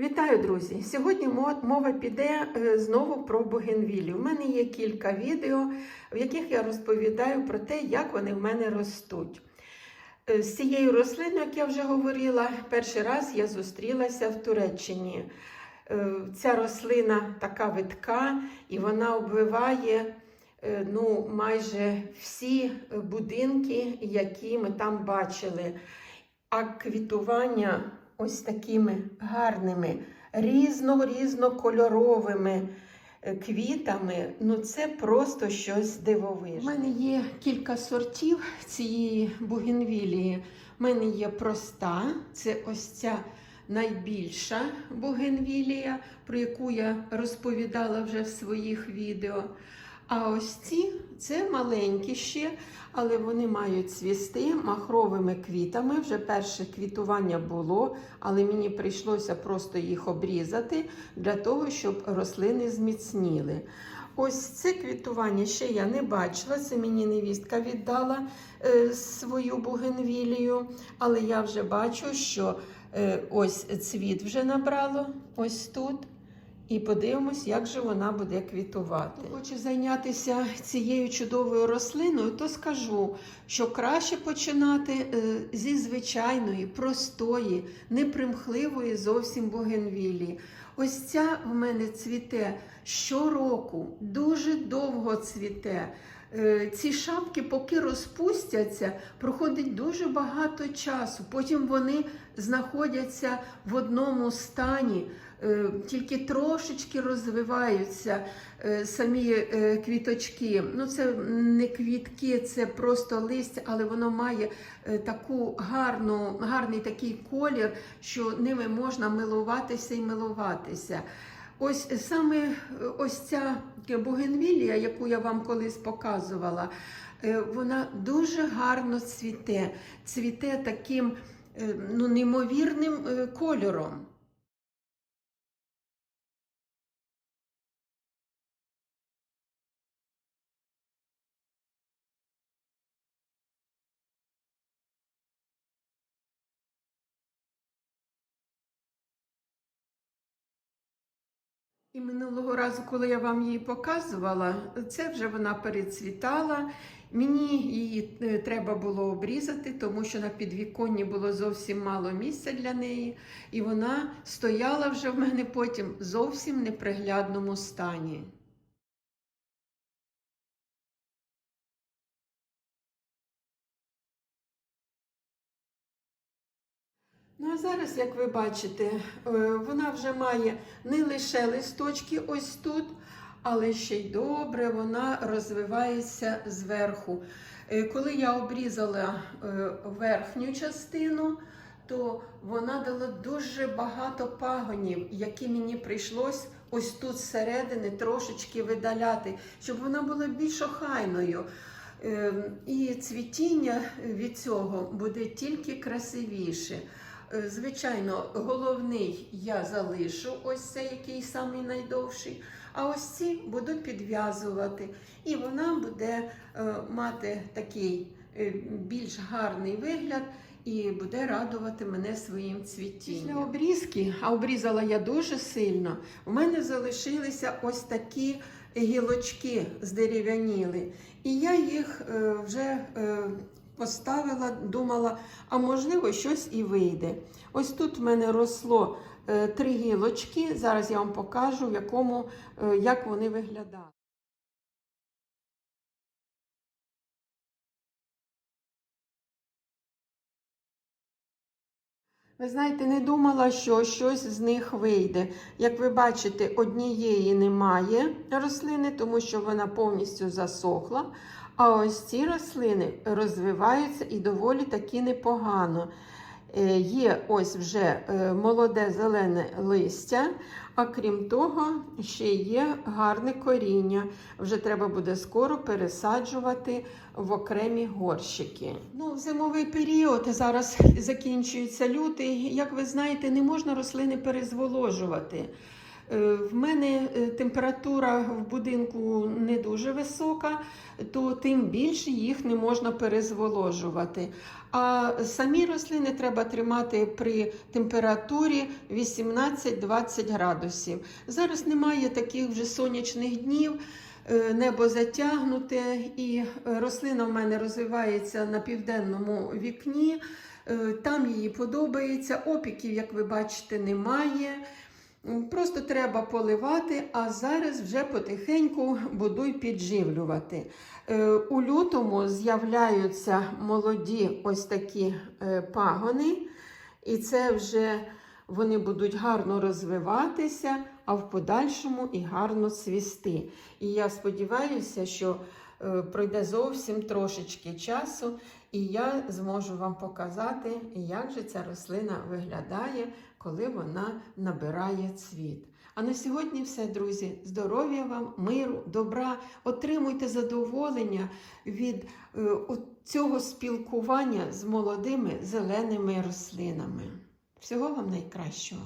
Вітаю, друзі! Сьогодні мова піде е, знову про бугенвілі. У мене є кілька відео, в яких я розповідаю про те, як вони в мене ростуть. Е, З цією рослиною, як я вже говорила, перший раз я зустрілася в Туреччині. Е, Ця рослина така витка, і вона обвиває ну, майже всі будинки, які ми там бачили. А квітування ось такими гарними, різно-різнокольоровими е, квітами, ну це просто щось дивовижне. У мене є кілька сортів цієї бугенвілії. У мене є проста, це ось ця найбільша бугенвілія, про яку я розповідала вже в своїх відео. А ось ці це маленькі ще, але вони мають цвісти махровими квітами. Вже перше квітування було, але мені прийшлося просто їх обрізати для того, щоб рослини зміцніли. Ось це квітування ще я не бачила. Це мені невістка віддала е, свою бугенвілію, але я вже бачу, що е, ось цвіт вже набрало ось тут. І подивимось, як же вона буде квітувати. Хочу зайнятися цією чудовою рослиною, то скажу, що краще починати е, зі звичайної, простої, непримхливої зовсім бугенвілії. Ось ця в мене цвіте щороку, дуже довго цвіте. Е, Ці шапки, поки розпустяться, проходить дуже багато часу. Потім вони знаходяться в одному стані, е, тільки трошечки розвиваються е, самі квіточки. Ну, це не квітки, це просто листя, але воно має таку гарну, гарний такий колір, що ними можна милуватися і милуватися. Ось саме ось ця бугенвілія, яку я вам колись показувала, е, вона дуже гарно цвіте, цвіте таким е, ну, неймовірним е, кольором. І минулого разу, коли я вам її показувала, це вже вона перецвітала. Мені її е, треба було обрізати, тому що на підвіконні було зовсім мало місця для неї, і вона стояла вже в мене потім зовсім неприглядному стані. Ну, а зараз, як ви бачите, е, вона вже має не лише листочки ось тут, але ще й добре вона розвивається зверху. Е, Коли я обрізала е, верхню частину, то вона дала дуже багато пагонів, які мені прийшлось ось тут зсередини трошечки видаляти, щоб вона була більш охайною. Е, І цвітіння від цього буде тільки красивіше. Е, Звичайно, головний я залишу, ось цей, який самий найдовший. А ось ці буду підв'язувати. І вона буде е, мати такий е, більш гарний вигляд і буде радувати мене своїм цвітінням. Після обрізки, а обрізала я дуже сильно, у мене залишилися ось такі гілочки здерев'яніли. І я їх вже поставила, думала, а можливо, щось і вийде. Ось тут в мене росло е, три гілочки. Зараз я вам покажу, в якому, е, як вони виглядають. Ви знаєте, не думала, що щось з них вийде. Як ви бачите, однієї немає рослини, тому що вона повністю засохла. А ось ці рослини розвиваються і доволі таки непогано. Е, Є ось вже е, молоде зелене листя, а крім того, ще є гарне коріння. Вже треба буде скоро пересаджувати в окремі горщики. Ну, зимовий період зараз закінчується лютий. Як ви знаєте, не можна рослини перезволожувати. Е, В мене е, температура в будинку не дуже висока, то тим більше їх не можна перезволожувати. А самі рослини треба тримати при температурі 18-20 градусів. Зараз немає таких вже сонячних днів. е, Небо затягнуте, і рослина в мене розвивається на південному вікні. Там їй подобається. Опіків, як ви бачите, немає. Просто треба поливати, а зараз вже потихеньку буду підживлювати. Е, У лютому з'являються молоді ось такі е, пагони, і це вже вони будуть гарно розвиватися, а в подальшому і гарно цвісти. І я сподіваюся, що пройде зовсім трошечки часу, і я зможу вам показати, як же ця рослина виглядає, коли вона набирає цвіт. А на сьогодні все, друзі. Здоров'я вам, миру, добра. Отримуйте задоволення від е, цього спілкування з молодими зеленими рослинами. Всього вам найкращого!